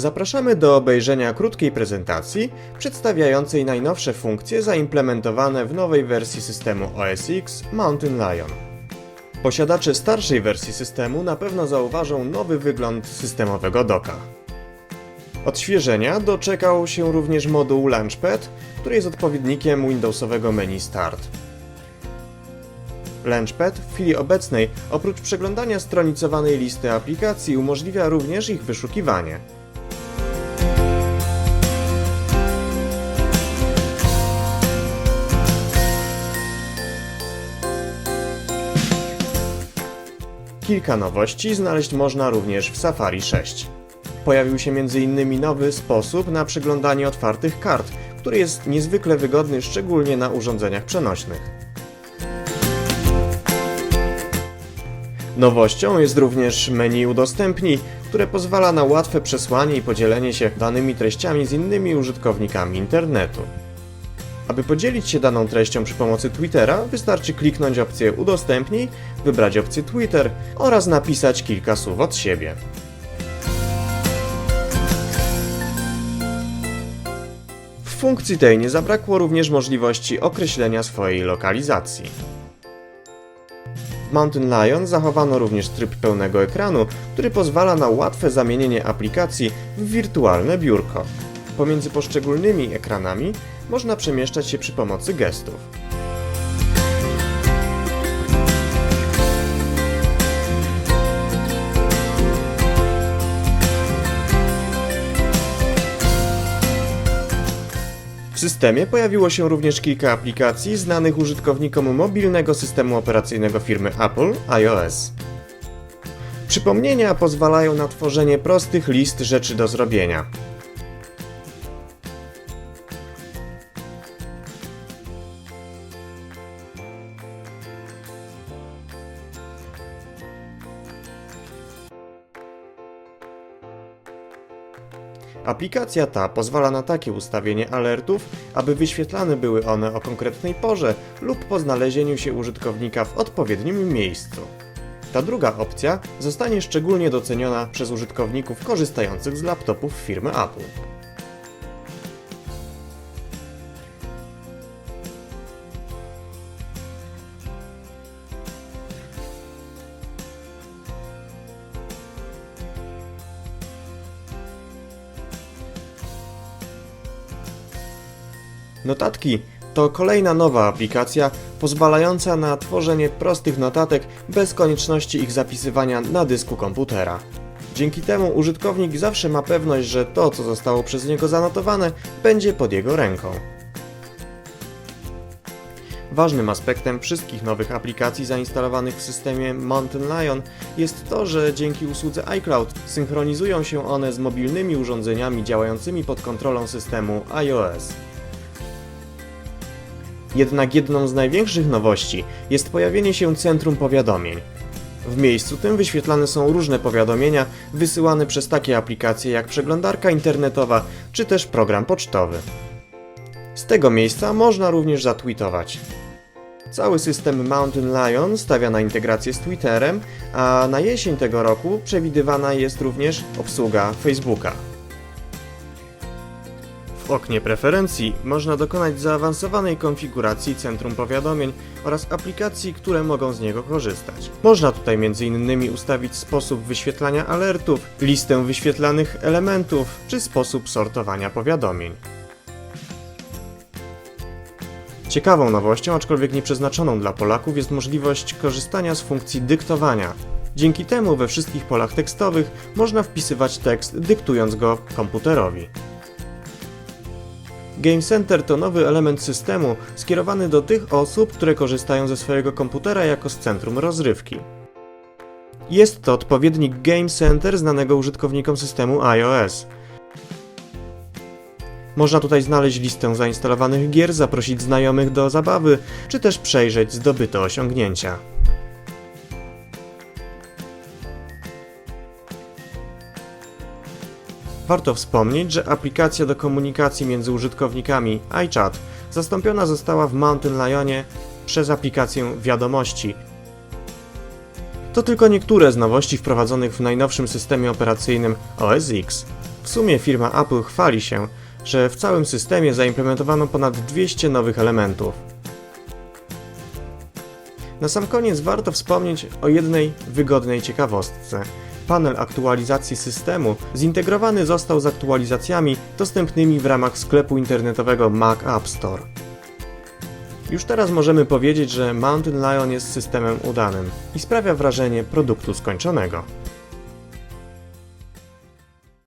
Zapraszamy do obejrzenia krótkiej prezentacji przedstawiającej najnowsze funkcje zaimplementowane w nowej wersji systemu OS X Mountain Lion. Posiadacze starszej wersji systemu na pewno zauważą nowy wygląd systemowego doka. Odświeżenia doczekał się również moduł Launchpad, który jest odpowiednikiem Windowsowego menu Start. Launchpad w chwili obecnej oprócz przeglądania stronicowanej listy aplikacji umożliwia również ich wyszukiwanie. Kilka nowości znaleźć można również w Safari 6. Pojawił się m.in. nowy sposób na przeglądanie otwartych kart, który jest niezwykle wygodny szczególnie na urządzeniach przenośnych. Nowością jest również menu udostępnij, które pozwala na łatwe przesłanie i podzielenie się danymi treściami z innymi użytkownikami internetu. Aby podzielić się daną treścią przy pomocy Twittera, wystarczy kliknąć opcję Udostępnij, wybrać opcję Twitter oraz napisać kilka słów od siebie. W funkcji tej nie zabrakło również możliwości określenia swojej lokalizacji. W Mountain Lion zachowano również tryb pełnego ekranu, który pozwala na łatwe zamienienie aplikacji w wirtualne biurko. Pomiędzy poszczególnymi ekranami można przemieszczać się przy pomocy gestów. W systemie pojawiło się również kilka aplikacji znanych użytkownikom mobilnego systemu operacyjnego firmy Apple iOS. Przypomnienia pozwalają na tworzenie prostych list rzeczy do zrobienia. Aplikacja ta pozwala na takie ustawienie alertów, aby wyświetlane były one o konkretnej porze lub po znalezieniu się użytkownika w odpowiednim miejscu. Ta druga opcja zostanie szczególnie doceniona przez użytkowników korzystających z laptopów firmy Apple. Notatki to kolejna nowa aplikacja pozwalająca na tworzenie prostych notatek bez konieczności ich zapisywania na dysku komputera. Dzięki temu użytkownik zawsze ma pewność, że to, co zostało przez niego zanotowane, będzie pod jego ręką. Ważnym aspektem wszystkich nowych aplikacji zainstalowanych w systemie Mountain Lion jest to, że dzięki usłudze iCloud synchronizują się one z mobilnymi urządzeniami działającymi pod kontrolą systemu iOS. Jednak jedną z największych nowości jest pojawienie się centrum powiadomień. W miejscu tym wyświetlane są różne powiadomienia wysyłane przez takie aplikacje jak przeglądarka internetowa czy też program pocztowy. Z tego miejsca można również zatweetować. Cały system Mountain Lion stawia na integrację z Twitterem, a na jesień tego roku przewidywana jest również obsługa Facebooka. W oknie preferencji można dokonać zaawansowanej konfiguracji centrum powiadomień oraz aplikacji, które mogą z niego korzystać. Można tutaj m.in. ustawić sposób wyświetlania alertów, listę wyświetlanych elementów czy sposób sortowania powiadomień. Ciekawą nowością, aczkolwiek nieprzeznaczoną dla Polaków, jest możliwość korzystania z funkcji dyktowania. Dzięki temu we wszystkich polach tekstowych można wpisywać tekst dyktując go komputerowi. Game Center to nowy element systemu skierowany do tych osób, które korzystają ze swojego komputera jako z centrum rozrywki. Jest to odpowiednik Game Center znanego użytkownikom systemu iOS. Można tutaj znaleźć listę zainstalowanych gier, zaprosić znajomych do zabawy, czy też przejrzeć zdobyte osiągnięcia. Warto wspomnieć, że aplikacja do komunikacji między użytkownikami iChat zastąpiona została w Mountain Lionie przez aplikację Wiadomości. To tylko niektóre z nowości wprowadzonych w najnowszym systemie operacyjnym OS X. W sumie firma Apple chwali się, że w całym systemie zaimplementowano ponad 200 nowych elementów. Na sam koniec warto wspomnieć o jednej wygodnej ciekawostce. Panel aktualizacji systemu zintegrowany został z aktualizacjami dostępnymi w ramach sklepu internetowego Mac App Store. Już teraz możemy powiedzieć, że Mountain Lion jest systemem udanym i sprawia wrażenie produktu skończonego.